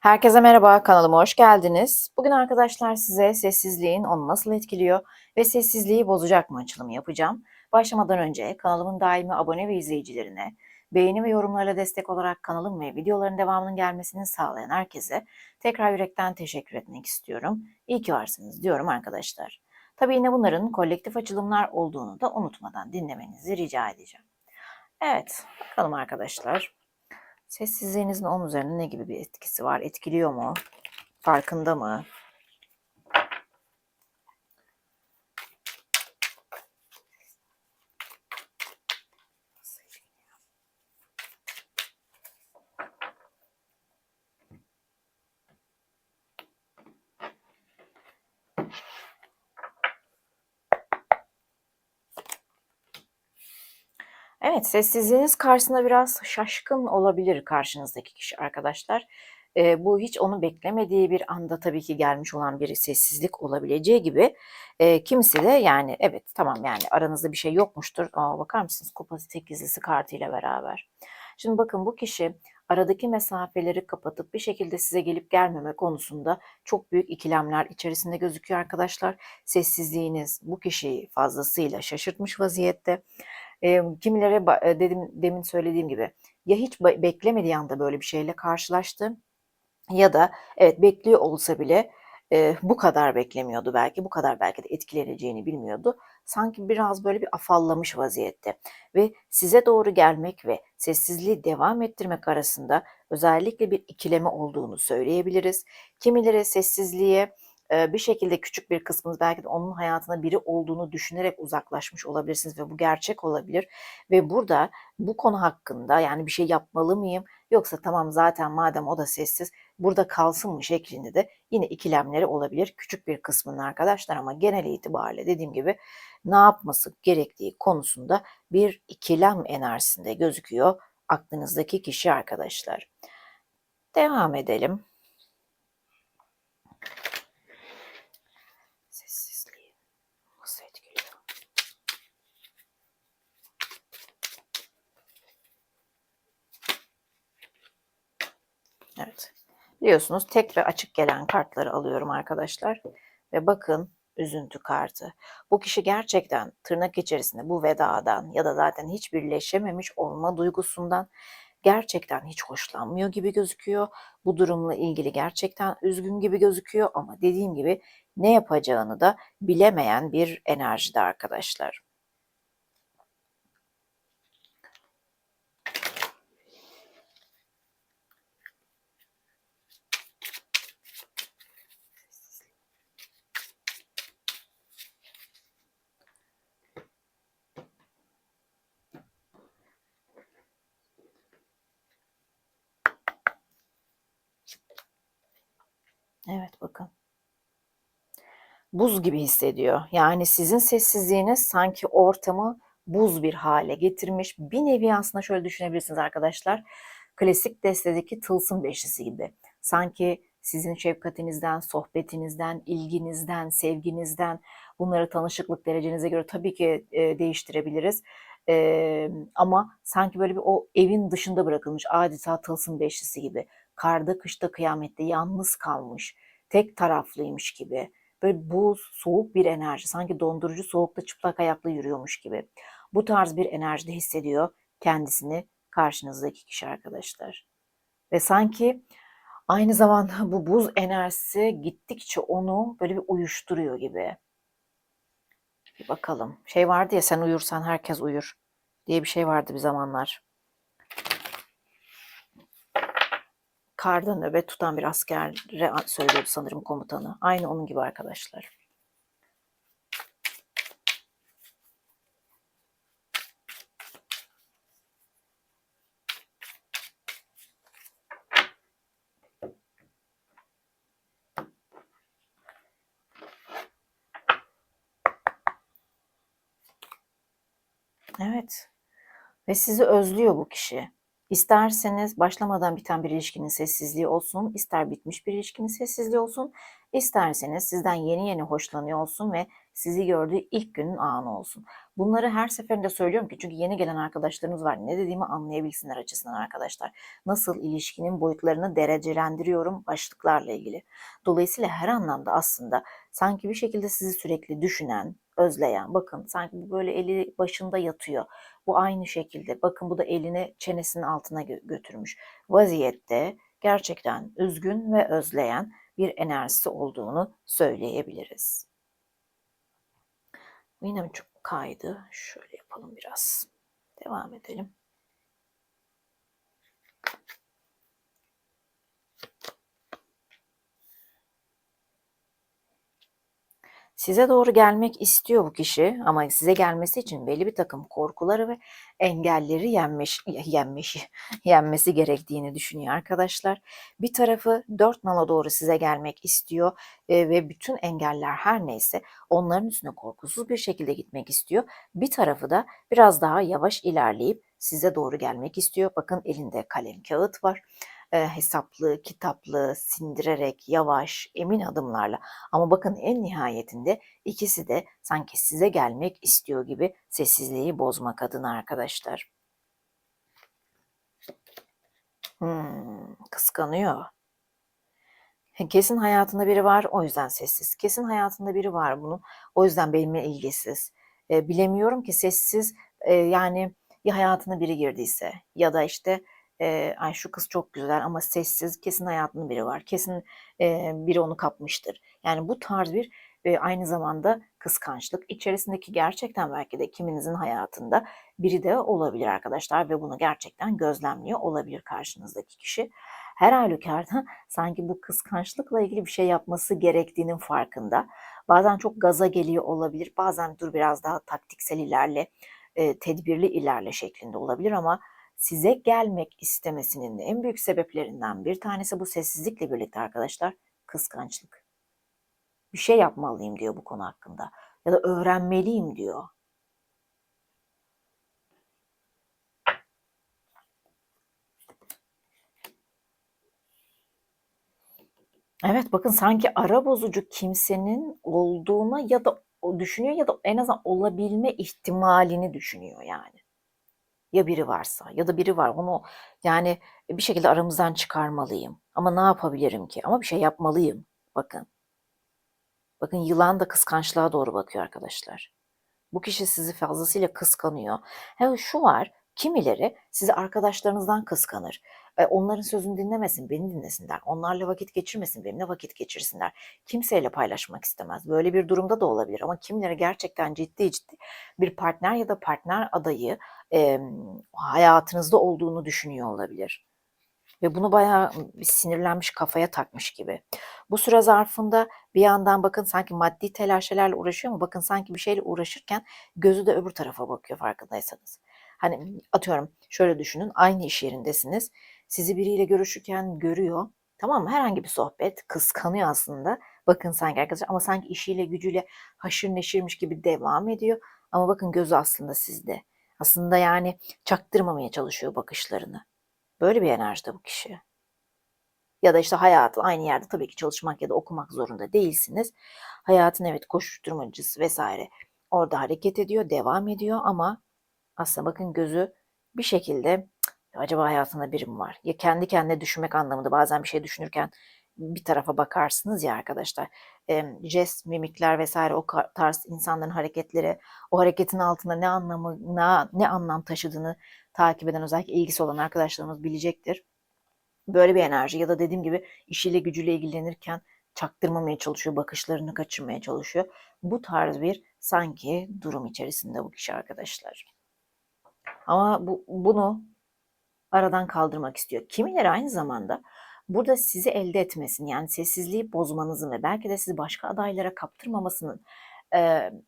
Herkese merhaba, kanalıma hoş geldiniz. Bugün arkadaşlar size sessizliğin onu nasıl etkiliyor ve sessizliği bozacak mı açılımı yapacağım. Başlamadan önce kanalımın daimi abone ve izleyicilerine, beğeni ve yorumlarla destek olarak kanalım ve videoların devamının gelmesini sağlayan herkese tekrar yürekten teşekkür etmek istiyorum. İyi ki varsınız diyorum arkadaşlar. Tabii yine bunların kolektif açılımlar olduğunu da unutmadan dinlemenizi rica edeceğim. Evet, bakalım arkadaşlar. Sessizliğinizin onun üzerinde ne gibi bir etkisi var? Etkiliyor mu? Farkında mı? Evet, sessizliğiniz karşısında biraz şaşkın olabilir karşınızdaki kişi arkadaşlar. Eee, bu hiç onu beklemediği bir anda tabii ki gelmiş olan bir sessizlik olabileceği gibi, eee, kimisi de yani evet tamam yani aranızda bir şey yokmuştur. A, bakar mısınız kupa sekizlisi kartıyla beraber. Şimdi bakın bu kişi aradaki mesafeleri kapatıp bir şekilde size gelip gelmeme konusunda çok büyük ikilemler içerisinde gözüküyor arkadaşlar. Sessizliğiniz bu kişiyi fazlasıyla şaşırtmış vaziyette. Ba eee, dedim demin söylediğim gibi ya hiç be beklemediği anda böyle bir şeyle karşılaştı ya da evet bekliyor olsa bile, eee, bu kadar beklemiyordu belki, bu kadar belki de etkileneceğini bilmiyordu. Sanki biraz böyle bir afallamış vaziyette ve size doğru gelmek ve sessizliği devam ettirmek arasında özellikle bir ikileme olduğunu söyleyebiliriz. Kimileri sessizliğe, bir şekilde küçük bir kısmınız belki de onun hayatında biri olduğunu düşünerek uzaklaşmış olabilirsiniz ve bu gerçek olabilir ve burada bu konu hakkında yani bir şey yapmalı mıyım yoksa tamam zaten madem o da sessiz burada kalsın mı şeklinde de yine ikilemleri olabilir küçük bir kısmının arkadaşlar ama genel itibariyle dediğim gibi ne yapması gerektiği konusunda bir ikilem enerjisinde gözüküyor aklınızdaki kişi arkadaşlar. Devam edelim. Sessizliği nasıl etkiliyor? Evet. Biliyorsunuz tek ve açık gelen kartları alıyorum arkadaşlar. Ve bakın üzüntü kartı. Bu kişi gerçekten tırnak içerisinde bu vedadan ya da zaten hiç birleşememiş olma duygusundan gerçekten hiç hoşlanmıyor gibi gözüküyor. Bu durumla ilgili gerçekten üzgün gibi gözüküyor ama dediğim gibi ne yapacağını da bilemeyen bir enerjide arkadaşlar. Evet bakın. Buz gibi hissediyor. Yani sizin sessizliğiniz sanki ortamı buz bir hale getirmiş. Bir nevi aslında şöyle düşünebilirsiniz arkadaşlar. Klasik destedeki tılsım beşlisi gibi. Sanki sizin şefkatinizden, sohbetinizden, ilginizden, sevginizden bunları tanışıklık derecenize göre tabii ki e, değiştirebiliriz. E, ama sanki böyle bir o evin dışında bırakılmış adeta tılsım beşlisi gibi. Karda, kışta, kıyamette yalnız kalmış, tek taraflıymış gibi. Böyle buz, soğuk bir enerji, sanki dondurucu soğukta çıplak ayakla yürüyormuş gibi. Bu tarz bir enerjide hissediyor kendisini karşınızdaki kişi arkadaşlar. Ve sanki aynı zamanda bu buz enerjisi gittikçe onu böyle bir uyuşturuyor gibi. Bir bakalım. Şey vardı ya sen uyursan herkes uyur diye bir şey vardı bir zamanlar. Karda nöbet tutan bir askere söylüyordu sanırım komutanı. Aynı onun gibi arkadaşlar. Evet. Ve sizi özlüyor bu kişi. İsterseniz başlamadan biten bir ilişkinin sessizliği olsun, ister bitmiş bir ilişkinin sessizliği olsun. İsterseniz sizden yeni yeni hoşlanıyor olsun ve sizi gördüğü ilk günün anı olsun. Bunları her seferinde söylüyorum ki çünkü yeni gelen arkadaşlarımız var. Ne dediğimi anlayabilsinler açısından arkadaşlar. Nasıl ilişkinin boyutlarını derecelendiriyorum başlıklarla ilgili. Dolayısıyla her anlamda aslında sanki bir şekilde sizi sürekli düşünen, özleyen, bakın sanki bu böyle eli başında yatıyor. Bu aynı şekilde bakın bu da elini çenesinin altına götürmüş. Vaziyette gerçekten üzgün ve özleyen bir enerjisi olduğunu söyleyebiliriz. Yine çok kaydı? Şöyle yapalım biraz. Devam edelim. Size doğru gelmek istiyor bu kişi ama size gelmesi için belli bir takım korkuları ve engelleri yenmiş, yenmiş, yenmesi gerektiğini düşünüyor arkadaşlar. Bir tarafı dört nala doğru size gelmek istiyor e, ve bütün engeller her neyse onların üstüne korkusuz bir şekilde gitmek istiyor. Bir tarafı da biraz daha yavaş ilerleyip size doğru gelmek istiyor. Bakın elinde kalem kağıt var hesaplı, kitaplı, sindirerek, yavaş, emin adımlarla. Ama bakın en nihayetinde ikisi de sanki size gelmek istiyor gibi sessizliği bozmak adına arkadaşlar. Hmm, kıskanıyor. Kesin hayatında biri var, o yüzden sessiz. Kesin hayatında biri var bunun, o yüzden benimle ilgisiz. E, bilemiyorum ki sessiz, e, yani ya hayatına biri girdiyse ya da işte e, ay şu kız çok güzel ama sessiz, kesin hayatında biri var, kesin e, biri onu kapmıştır. Yani bu tarz bir e, aynı zamanda kıskançlık içerisindeki gerçekten belki de kiminizin hayatında biri de olabilir arkadaşlar ve bunu gerçekten gözlemliyor olabilir karşınızdaki kişi. Her halükarda sanki bu kıskançlıkla ilgili bir şey yapması gerektiğinin farkında. Bazen çok gaza geliyor olabilir, bazen dur biraz daha taktiksel ilerle, e, tedbirli ilerle şeklinde olabilir ama size gelmek istemesinin en büyük sebeplerinden bir tanesi bu sessizlikle birlikte arkadaşlar kıskançlık. Bir şey yapmalıyım diyor bu konu hakkında ya da öğrenmeliyim diyor. Evet bakın sanki ara bozucu kimsenin olduğuna ya da düşünüyor ya da en azından olabilme ihtimalini düşünüyor yani ya biri varsa ya da biri var onu yani bir şekilde aramızdan çıkarmalıyım. Ama ne yapabilirim ki? Ama bir şey yapmalıyım. Bakın. Bakın yılan da kıskançlığa doğru bakıyor arkadaşlar. Bu kişi sizi fazlasıyla kıskanıyor. He, şu var, kimileri sizi arkadaşlarınızdan kıskanır. Onların sözünü dinlemesin, beni dinlesinler. Onlarla vakit geçirmesin, benimle vakit geçirsinler. Kimseyle paylaşmak istemez. Böyle bir durumda da olabilir. Ama kimileri gerçekten ciddi ciddi bir partner ya da partner adayı e, hayatınızda olduğunu düşünüyor olabilir. Ve bunu bayağı sinirlenmiş kafaya takmış gibi. Bu süre zarfında bir yandan bakın sanki maddi telaşelerle uğraşıyor ama bakın sanki bir şeyle uğraşırken gözü de öbür tarafa bakıyor farkındaysanız. Hani atıyorum şöyle düşünün aynı iş yerindesiniz. Sizi biriyle görüşürken görüyor. Tamam mı? Herhangi bir sohbet kıskanıyor aslında. Bakın sanki arkadaşlar ama sanki işiyle gücüyle haşır neşirmiş gibi devam ediyor. Ama bakın gözü aslında sizde. Aslında yani çaktırmamaya çalışıyor bakışlarını. Böyle bir enerjide bu kişi. Ya da işte hayatı aynı yerde tabii ki çalışmak ya da okumak zorunda değilsiniz. Hayatın evet koşuşturmacısı vesaire orada hareket ediyor, devam ediyor ama aslında bakın gözü bir şekilde acaba hayatında biri mi var? Ya kendi kendine düşünmek anlamında bazen bir şey düşünürken bir tarafa bakarsınız ya arkadaşlar. E, jest, mimikler vesaire o tarz insanların hareketleri, o hareketin altında ne anlamı, ne, ne anlam taşıdığını takip eden özellikle ilgisi olan arkadaşlarımız bilecektir. Böyle bir enerji ya da dediğim gibi işiyle gücüyle ilgilenirken çaktırmamaya çalışıyor, bakışlarını kaçırmaya çalışıyor. Bu tarz bir sanki durum içerisinde bu kişi arkadaşlar. Ama bu, bunu aradan kaldırmak istiyor. Kimileri aynı zamanda burada sizi elde etmesini yani sessizliği bozmanızın ve belki de sizi başka adaylara kaptırmamasının e,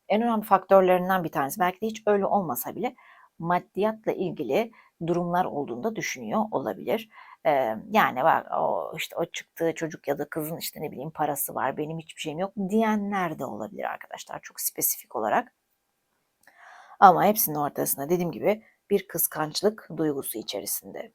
en önemli faktörlerinden bir tanesi. Belki de hiç öyle olmasa bile maddiyatla ilgili durumlar olduğunda düşünüyor olabilir. E, yani bak o işte o çıktığı çocuk ya da kızın işte ne bileyim parası var benim hiçbir şeyim yok diyenler de olabilir arkadaşlar çok spesifik olarak. Ama hepsinin ortasında dediğim gibi bir kıskançlık duygusu içerisinde.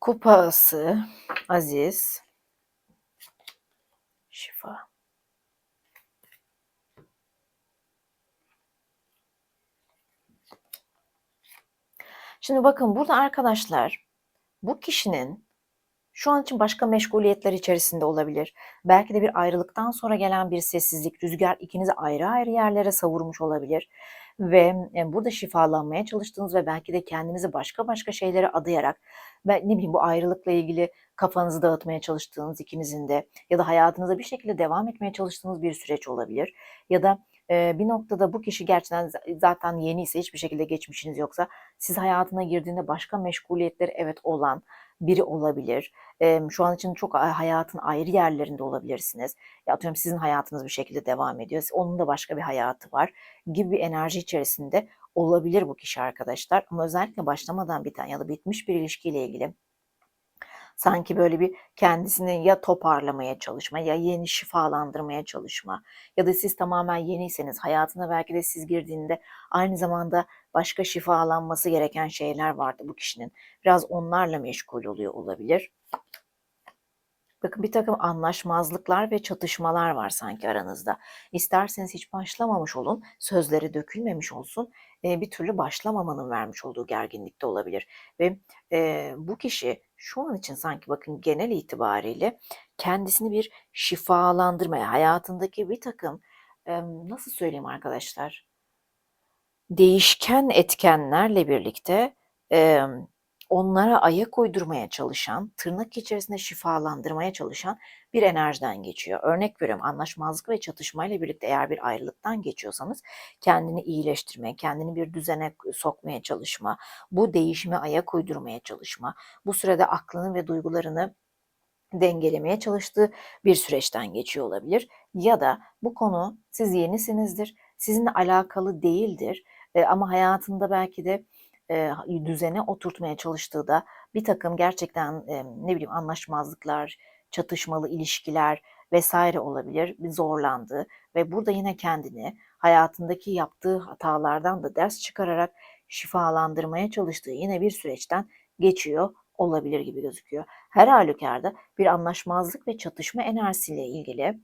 Kupası, Aziz, Şifa. Şimdi bakın burada arkadaşlar bu kişinin şu an için başka meşguliyetler içerisinde olabilir. Belki de bir ayrılıktan sonra gelen bir sessizlik, rüzgar ikinizi ayrı ayrı yerlere savurmuş olabilir. Ve e, burada şifalanmaya çalıştığınız ve belki de kendinizi başka başka şeylere adayarak, ben ne bileyim bu ayrılıkla ilgili kafanızı dağıtmaya çalıştığınız ikinizin de ya da hayatınıza bir şekilde devam etmeye çalıştığınız bir süreç olabilir. Ya da e, bir noktada bu kişi gerçekten zaten yeni ise hiçbir şekilde geçmişiniz yoksa siz hayatına girdiğinde başka meşguliyetleri evet olan biri olabilir. E, şu an için çok hayatın ayrı yerlerinde olabilirsiniz. Ya atıyorum sizin hayatınız bir şekilde devam ediyor. Onun da başka bir hayatı var gibi bir enerji içerisinde olabilir bu kişi arkadaşlar. Ama özellikle başlamadan biten ya da bitmiş bir ilişkiyle ilgili sanki böyle bir kendisini ya toparlamaya çalışma ya yeni şifalandırmaya çalışma ya da siz tamamen yeniyseniz hayatına belki de siz girdiğinde aynı zamanda başka şifalanması gereken şeyler vardı bu kişinin. Biraz onlarla meşgul oluyor olabilir. Bakın bir takım anlaşmazlıklar ve çatışmalar var sanki aranızda. İsterseniz hiç başlamamış olun, sözleri dökülmemiş olsun, bir türlü başlamamanın vermiş olduğu gerginlikte olabilir. Ve bu kişi şu an için sanki bakın genel itibariyle kendisini bir şifalandırmaya, hayatındaki bir takım nasıl söyleyeyim arkadaşlar, değişken etkenlerle birlikte onlara ayak uydurmaya çalışan, tırnak içerisinde şifalandırmaya çalışan bir enerjiden geçiyor. Örnek veriyorum anlaşmazlık ve çatışmayla birlikte eğer bir ayrılıktan geçiyorsanız kendini iyileştirme, kendini bir düzene sokmaya çalışma, bu değişime ayak uydurmaya çalışma, bu sürede aklını ve duygularını dengelemeye çalıştığı bir süreçten geçiyor olabilir. Ya da bu konu siz yenisinizdir, sizinle alakalı değildir e, ama hayatında belki de e, düzene oturtmaya çalıştığı da bir takım gerçekten e, ne bileyim anlaşmazlıklar, çatışmalı ilişkiler vesaire olabilir, bir zorlandı ve burada yine kendini hayatındaki yaptığı hatalardan da ders çıkararak şifalandırmaya çalıştığı yine bir süreçten geçiyor olabilir gibi gözüküyor. Her halükarda bir anlaşmazlık ve çatışma enerjisiyle ilgili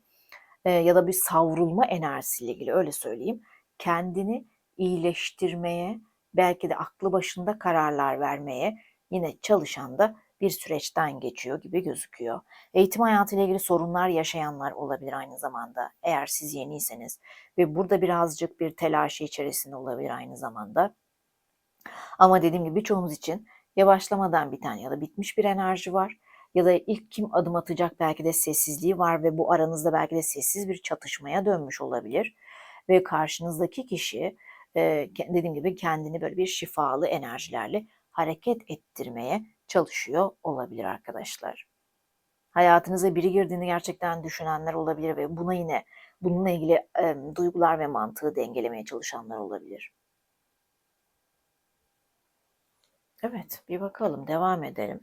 e, ya da bir savrulma enerjisiyle ilgili öyle söyleyeyim kendini iyileştirmeye belki de aklı başında kararlar vermeye yine çalışan da bir süreçten geçiyor gibi gözüküyor. Eğitim hayatıyla ilgili sorunlar yaşayanlar olabilir aynı zamanda eğer siz yeniyseniz ve burada birazcık bir telaşı içerisinde olabilir aynı zamanda. Ama dediğim gibi birçoğumuz için yavaşlamadan biten ya da bitmiş bir enerji var ya da ilk kim adım atacak belki de sessizliği var ve bu aranızda belki de sessiz bir çatışmaya dönmüş olabilir ve karşınızdaki kişi dediğim gibi kendini böyle bir şifalı enerjilerle hareket ettirmeye çalışıyor olabilir arkadaşlar. Hayatınıza biri girdiğini gerçekten düşünenler olabilir ve buna yine bununla ilgili e, duygular ve mantığı dengelemeye çalışanlar olabilir. Evet, bir bakalım, devam edelim.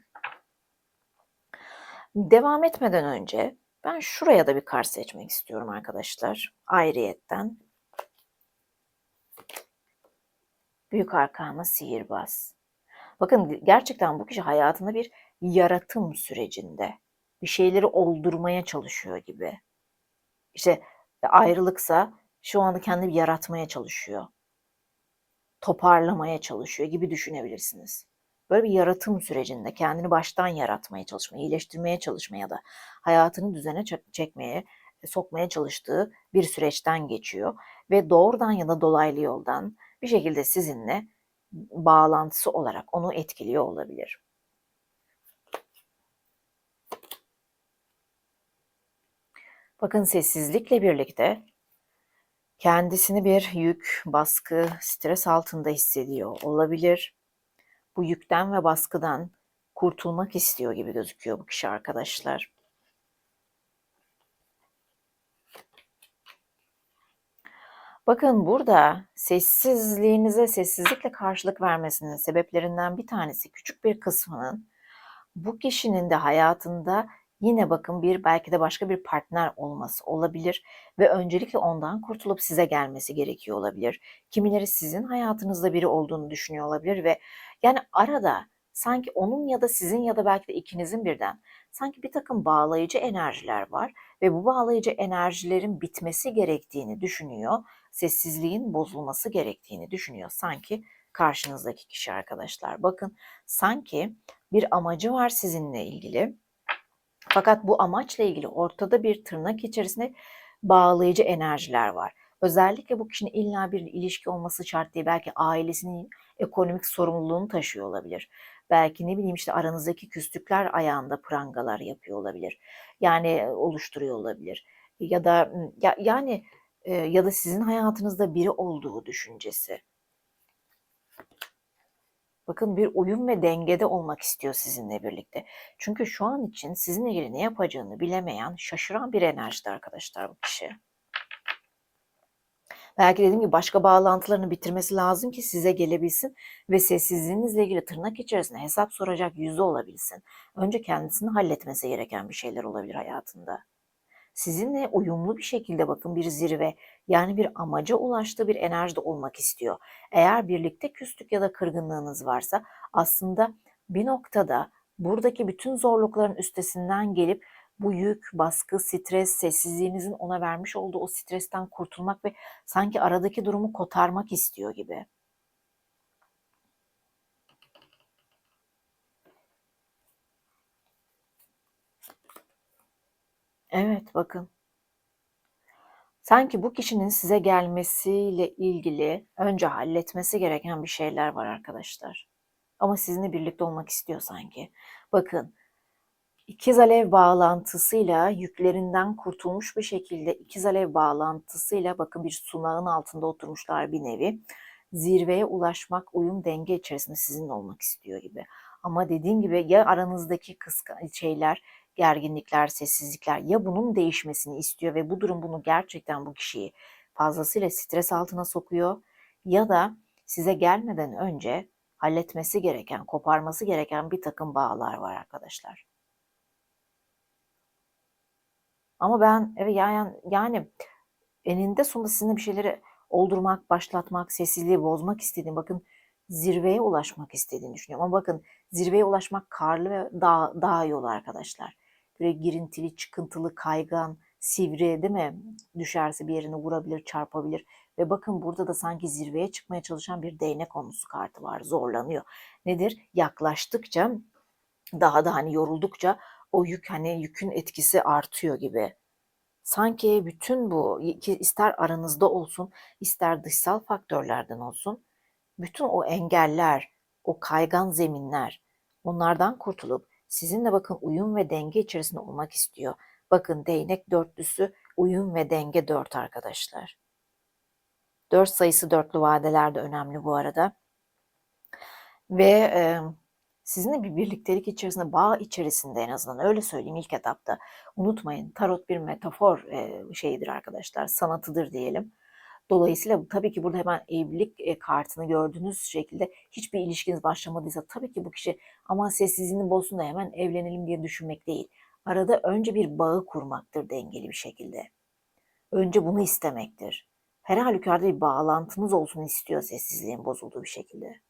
Devam etmeden önce ben şuraya da bir kart seçmek istiyorum arkadaşlar. Ayrıyetten. Büyük arkana sihirbaz. Bakın gerçekten bu kişi hayatında bir yaratım sürecinde. Bir şeyleri oldurmaya çalışıyor gibi. İşte ayrılıksa şu anda kendini yaratmaya çalışıyor. Toparlamaya çalışıyor gibi düşünebilirsiniz. Böyle bir yaratım sürecinde kendini baştan yaratmaya çalışma, iyileştirmeye çalışma ya da hayatını düzene çekmeye, sokmaya çalıştığı bir süreçten geçiyor ve doğrudan ya da dolaylı yoldan bir şekilde sizinle bağlantısı olarak onu etkiliyor olabilir. Bakın sessizlikle birlikte kendisini bir yük, baskı, stres altında hissediyor olabilir. Bu yükten ve baskıdan kurtulmak istiyor gibi gözüküyor bu kişi arkadaşlar. Bakın burada sessizliğinize sessizlikle karşılık vermesinin sebeplerinden bir tanesi küçük bir kısmının bu kişinin de hayatında Yine bakın bir belki de başka bir partner olması olabilir ve öncelikle ondan kurtulup size gelmesi gerekiyor olabilir. Kimileri sizin hayatınızda biri olduğunu düşünüyor olabilir ve yani arada sanki onun ya da sizin ya da belki de ikinizin birden sanki bir takım bağlayıcı enerjiler var ve bu bağlayıcı enerjilerin bitmesi gerektiğini düşünüyor. Sessizliğin bozulması gerektiğini düşünüyor sanki karşınızdaki kişi arkadaşlar. Bakın sanki bir amacı var sizinle ilgili. Fakat bu amaçla ilgili ortada bir tırnak içerisinde bağlayıcı enerjiler var. Özellikle bu kişinin illa bir ilişki olması şart değil. Belki ailesinin ekonomik sorumluluğunu taşıyor olabilir. Belki ne bileyim işte aranızdaki küslükler ayağında prangalar yapıyor olabilir. Yani oluşturuyor olabilir. Ya da ya, yani ya da sizin hayatınızda biri olduğu düşüncesi. Bakın bir uyum ve dengede olmak istiyor sizinle birlikte. Çünkü şu an için sizinle ilgili ne yapacağını bilemeyen, şaşıran bir enerjide arkadaşlar bu kişi. Belki dediğim gibi başka bağlantılarını bitirmesi lazım ki size gelebilsin ve sessizliğinizle ilgili tırnak içerisinde hesap soracak yüzü olabilsin. Önce kendisini halletmesi gereken bir şeyler olabilir hayatında sizinle uyumlu bir şekilde bakın bir zirve yani bir amaca ulaştığı bir enerjide olmak istiyor. Eğer birlikte küslük ya da kırgınlığınız varsa aslında bir noktada buradaki bütün zorlukların üstesinden gelip bu yük, baskı, stres, sessizliğinizin ona vermiş olduğu o stresten kurtulmak ve sanki aradaki durumu kotarmak istiyor gibi. Evet, bakın. Sanki bu kişinin size gelmesiyle ilgili önce halletmesi gereken bir şeyler var arkadaşlar. Ama sizinle birlikte olmak istiyor sanki. Bakın, ikiz alev bağlantısıyla yüklerinden kurtulmuş bir şekilde ikiz alev bağlantısıyla bakın bir sunağın altında oturmuşlar bir nevi. Zirveye ulaşmak, uyum, denge içerisinde sizinle olmak istiyor gibi. Ama dediğim gibi ya aranızdaki kıska şeyler gerginlikler, sessizlikler ya bunun değişmesini istiyor ve bu durum bunu gerçekten bu kişiyi fazlasıyla stres altına sokuyor ya da size gelmeden önce halletmesi gereken, koparması gereken bir takım bağlar var arkadaşlar. Ama ben evet yani yani eninde sonunda sizinle bir şeyleri oldurmak, başlatmak, sessizliği bozmak istediğim bakın zirveye ulaşmak istediğini düşünüyorum. Ama bakın zirveye ulaşmak karlı ve dağ, dağ yolu arkadaşlar böyle girintili, çıkıntılı, kaygan, sivri değil mi? Düşerse bir yerine vurabilir, çarpabilir. Ve bakın burada da sanki zirveye çıkmaya çalışan bir değnek konusu kartı var. Zorlanıyor. Nedir? Yaklaştıkça daha da hani yoruldukça o yük hani yükün etkisi artıyor gibi. Sanki bütün bu ister aranızda olsun, ister dışsal faktörlerden olsun, bütün o engeller, o kaygan zeminler onlardan kurtulup sizinle bakın uyum ve denge içerisinde olmak istiyor. Bakın değnek dörtlüsü uyum ve denge dört arkadaşlar. Dört sayısı dörtlü vadelerde önemli bu arada. Ve e, sizinle bir birliktelik içerisinde, bağ içerisinde en azından öyle söyleyeyim ilk etapta. Unutmayın tarot bir metafor şeyidir arkadaşlar, sanatıdır diyelim. Dolayısıyla tabii ki burada hemen evlilik kartını gördüğünüz şekilde hiçbir ilişkiniz başlamadıysa tabii ki bu kişi aman sessizliğini bozsun da hemen evlenelim diye düşünmek değil. Arada önce bir bağı kurmaktır dengeli bir şekilde. Önce bunu istemektir. Her halükarda bir bağlantınız olsun istiyor sessizliğin bozulduğu bir şekilde.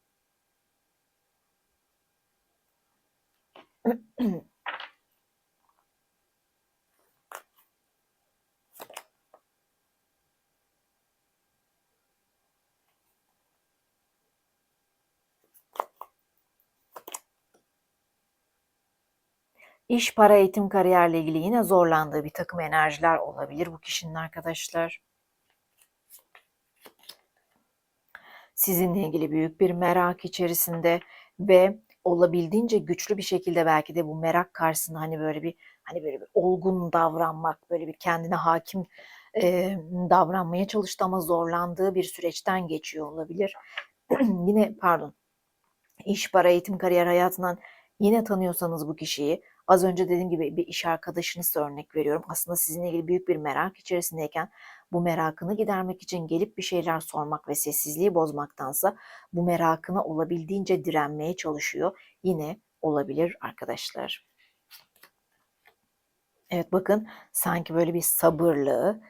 İş, para, eğitim, kariyerle ilgili yine zorlandığı bir takım enerjiler olabilir bu kişinin arkadaşlar. Sizinle ilgili büyük bir merak içerisinde ve olabildiğince güçlü bir şekilde belki de bu merak karşısında hani böyle bir hani böyle bir olgun davranmak, böyle bir kendine hakim e, davranmaya çalıştı ama zorlandığı bir süreçten geçiyor olabilir. yine pardon iş, para, eğitim, kariyer hayatından yine tanıyorsanız bu kişiyi Az önce dediğim gibi bir iş arkadaşınız örnek veriyorum. Aslında sizinle ilgili büyük bir merak içerisindeyken bu merakını gidermek için gelip bir şeyler sormak ve sessizliği bozmaktansa bu merakına olabildiğince direnmeye çalışıyor. Yine olabilir arkadaşlar. Evet bakın sanki böyle bir sabırlı,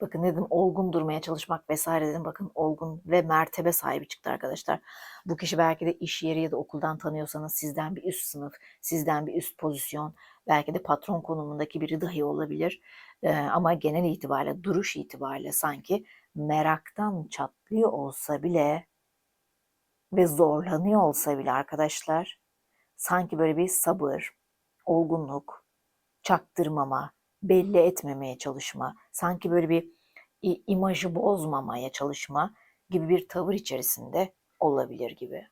bakın dedim olgun durmaya çalışmak vesaire dedim. Bakın olgun ve mertebe sahibi çıktı arkadaşlar. Bu kişi belki de iş yeri ya da okuldan tanıyorsanız sizden bir üst sınıf, sizden bir üst pozisyon, belki de patron konumundaki biri dahi olabilir. Ee, ama genel itibariyle, duruş itibariyle sanki meraktan çatlıyor olsa bile ve zorlanıyor olsa bile arkadaşlar sanki böyle bir sabır, olgunluk, çaktırmama, belli etmemeye çalışma, sanki böyle bir imajı bozmamaya çalışma gibi bir tavır içerisinde olabilir gibi.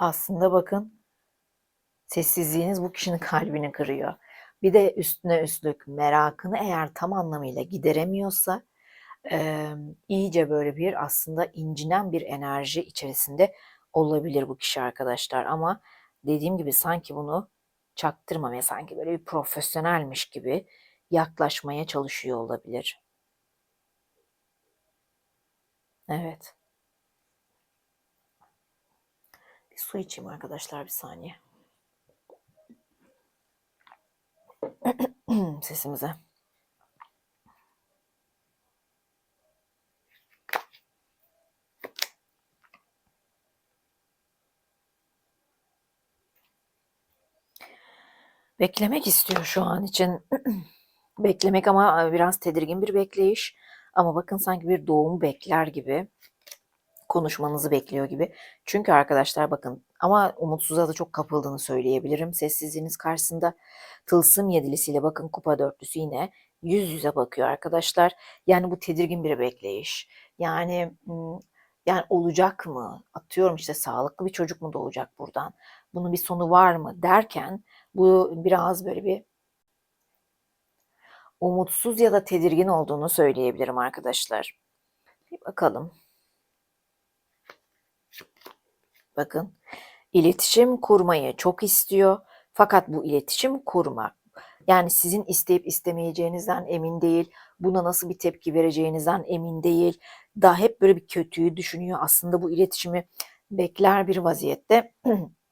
Aslında bakın sessizliğiniz bu kişinin kalbini kırıyor. Bir de üstüne üstlük merakını eğer tam anlamıyla gideremiyorsa eee, iyice böyle bir aslında incinen bir enerji içerisinde olabilir bu kişi arkadaşlar. Ama dediğim gibi sanki bunu çaktırmamaya, sanki böyle bir profesyonelmiş gibi yaklaşmaya çalışıyor olabilir. Evet. Bir su içeyim arkadaşlar bir saniye. Sesimize. Beklemek istiyor şu an için. Beklemek ama biraz tedirgin bir bekleyiş. Ama bakın sanki bir doğum bekler gibi. Konuşmanızı bekliyor gibi. Çünkü arkadaşlar bakın ama umutsuzluğa da çok kapıldığını söyleyebilirim. Sessizliğiniz karşısında tılsım yedilisiyle bakın kupa dörtlüsü yine yüz yüze bakıyor arkadaşlar. Yani bu tedirgin bir bekleyiş. Yani yani olacak mı? Atıyorum işte sağlıklı bir çocuk mu doğacak buradan? Bunun bir sonu var mı derken bu biraz böyle bir umutsuz ya da tedirgin olduğunu söyleyebilirim arkadaşlar. Bir bakalım. Bakın iletişim kurmayı çok istiyor. Fakat bu iletişim kurma yani sizin isteyip istemeyeceğinizden emin değil. Buna nasıl bir tepki vereceğinizden emin değil. Daha hep böyle bir kötüyü düşünüyor. Aslında bu iletişimi bekler bir vaziyette.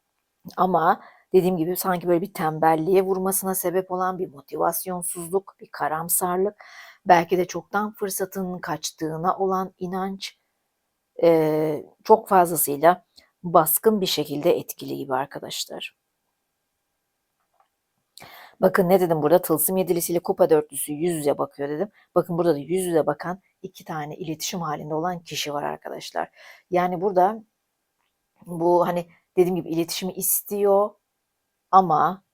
Ama dediğim gibi sanki böyle bir tembelliğe vurmasına sebep olan bir motivasyonsuzluk, bir karamsarlık, belki de çoktan fırsatın kaçtığına olan inanç e, çok fazlasıyla baskın bir şekilde etkili gibi arkadaşlar. Bakın ne dedim burada tılsım yedilisiyle kupa dörtlüsü yüz yüze bakıyor dedim. Bakın burada da yüz yüze bakan iki tane iletişim halinde olan kişi var arkadaşlar. Yani burada bu hani dediğim gibi iletişimi istiyor ama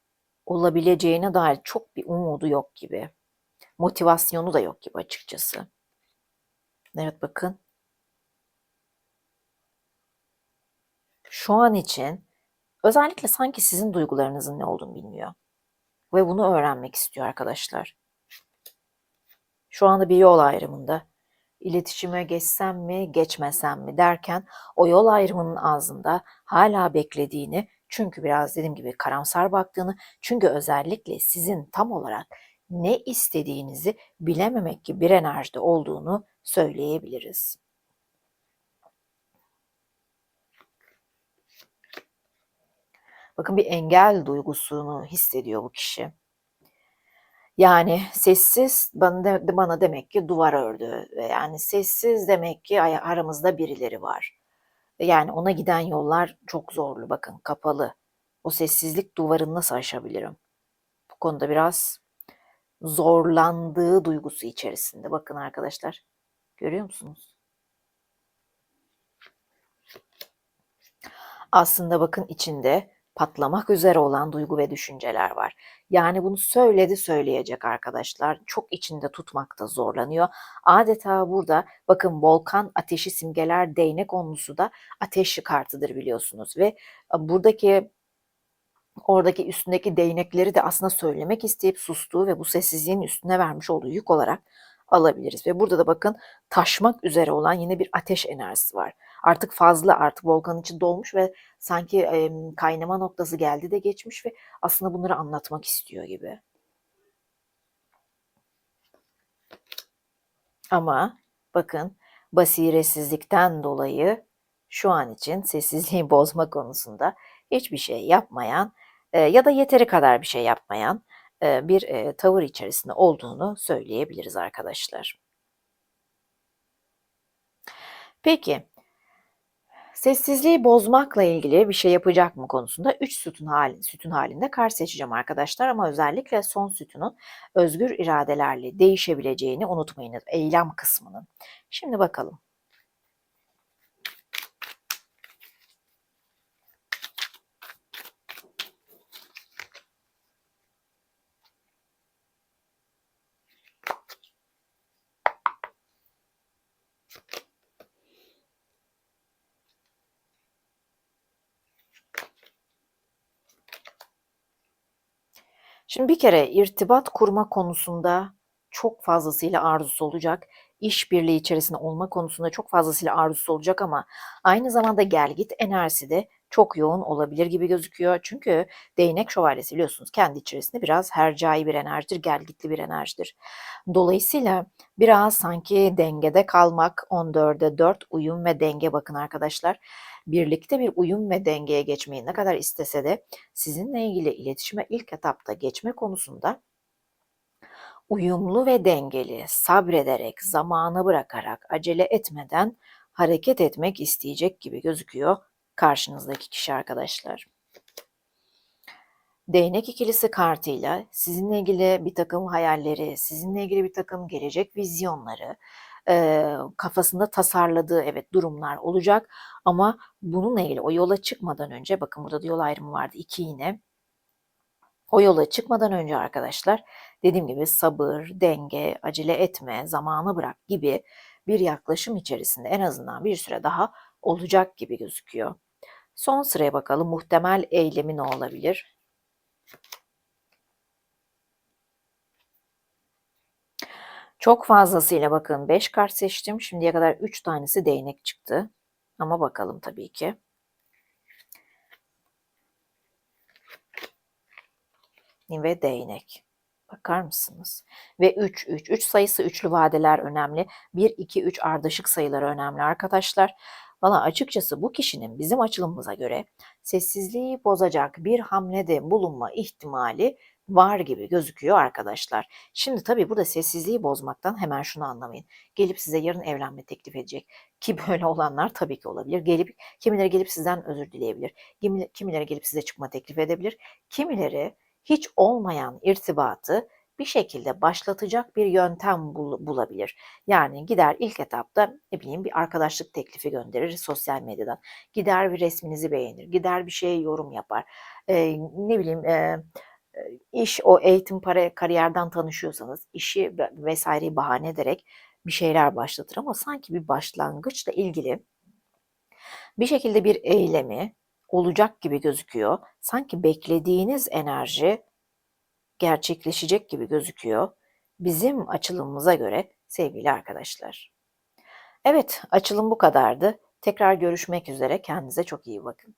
olabileceğine dair çok bir umudu yok gibi. Motivasyonu da yok gibi açıkçası. Evet bakın. Şu an için özellikle sanki sizin duygularınızın ne olduğunu bilmiyor ve bunu öğrenmek istiyor arkadaşlar. Şu anda bir yol ayrımında. İletişime geçsem mi, geçmesem mi derken o yol ayrımının ağzında hala beklediğini, çünkü biraz dediğim gibi karamsar baktığını, çünkü özellikle sizin tam olarak ne istediğinizi bilememek gibi bir enerjide olduğunu söyleyebiliriz. Bakın bir engel duygusunu hissediyor bu kişi. Yani sessiz bana, bana demek ki duvar ördü. Yani sessiz demek ki aramızda birileri var. Yani ona giden yollar çok zorlu bakın kapalı. O sessizlik duvarını nasıl aşabilirim? Bu konuda biraz zorlandığı duygusu içerisinde. Bakın arkadaşlar görüyor musunuz? Aslında bakın içinde patlamak üzere olan duygu ve düşünceler var. Yani bunu söyledi söyleyecek arkadaşlar. Çok içinde tutmakta zorlanıyor. Adeta burada bakın volkan ateşi simgeler değnek onlusu da ateş kartıdır biliyorsunuz. Ve buradaki oradaki üstündeki değnekleri de aslında söylemek isteyip sustuğu ve bu sessizliğin üstüne vermiş olduğu yük olarak alabiliriz. Ve burada da bakın taşmak üzere olan yine bir ateş enerjisi var. Artık fazla artık volkanın içi dolmuş ve sanki e, kaynama noktası geldi de geçmiş ve aslında bunları anlatmak istiyor gibi. Ama bakın basiretsizlikten dolayı şu an için sessizliği bozma konusunda hiçbir şey yapmayan e, ya da yeteri kadar bir şey yapmayan e, bir e, tavır içerisinde olduğunu söyleyebiliriz arkadaşlar. Peki, sessizliği bozmakla ilgili bir şey yapacak mı konusunda 3 sütun, hali, sütun halinde kart seçeceğim arkadaşlar ama özellikle son sütunun özgür iradelerle değişebileceğini unutmayınız eylem kısmının. Şimdi bakalım. Şimdi bir kere irtibat kurma konusunda çok fazlasıyla arzusu olacak. İşbirliği içerisinde olma konusunda çok fazlasıyla arzusu olacak ama aynı zamanda gelgit enerjisi de çok yoğun olabilir gibi gözüküyor. Çünkü değnek şövalyesi biliyorsunuz kendi içerisinde biraz hercai bir enerjidir, gelgitli bir enerjidir. Dolayısıyla biraz sanki dengede kalmak, 14'e 4 uyum ve denge bakın arkadaşlar. Birlikte bir uyum ve dengeye geçmeyi ne kadar istese de sizinle ilgili iletişime ilk etapta geçme konusunda uyumlu ve dengeli, sabrederek, zamanı bırakarak, acele etmeden hareket etmek isteyecek gibi gözüküyor karşınızdaki kişi arkadaşlar. Değnek ikilisi kartıyla sizinle ilgili bir takım hayalleri, sizinle ilgili bir takım gelecek vizyonları, e, kafasında tasarladığı evet durumlar olacak ama bununla ilgili o yola çıkmadan önce bakın burada da yol ayrımı vardı iki yine. O yola çıkmadan önce arkadaşlar dediğim gibi sabır, denge, acele etme, zamanı bırak gibi bir yaklaşım içerisinde en azından bir süre daha olacak gibi gözüküyor. Son sıraya bakalım muhtemel eylemi ne olabilir? Çok fazlasıyla bakın 5 kart seçtim. Şimdiye kadar 3 tanesi değnek çıktı. Ama bakalım tabii ki. Ve değnek. Bakar mısınız? Ve 3, 3. 3 sayısı üçlü vadeler önemli. 1, 2, 3 ardışık sayıları önemli arkadaşlar. Valla açıkçası bu kişinin bizim açılımımıza göre sessizliği bozacak bir hamlede bulunma ihtimali var gibi gözüküyor arkadaşlar. Şimdi tabii burada sessizliği bozmaktan hemen şunu anlamayın. Gelip size yarın evlenme teklif edecek. Ki böyle olanlar tabii ki olabilir. Gelip kimileri gelip sizden özür dileyebilir. Kimileri gelip size çıkma teklif edebilir. Kimileri hiç olmayan irtibatı bir şekilde başlatacak bir yöntem bul- bulabilir. Yani gider ilk etapta ne bileyim bir arkadaşlık teklifi gönderir sosyal medyadan. Gider bir resminizi beğenir. Gider bir şeye yorum yapar. Ee, ne bileyim e, iş o eğitim para kariyerden tanışıyorsanız işi vesaireyi bahane ederek bir şeyler başlatır ama sanki bir başlangıçla ilgili bir şekilde bir eylemi olacak gibi gözüküyor. Sanki beklediğiniz enerji gerçekleşecek gibi gözüküyor. Bizim açılımımıza göre sevgili arkadaşlar. Evet, açılım bu kadardı. Tekrar görüşmek üzere. Kendinize çok iyi bakın.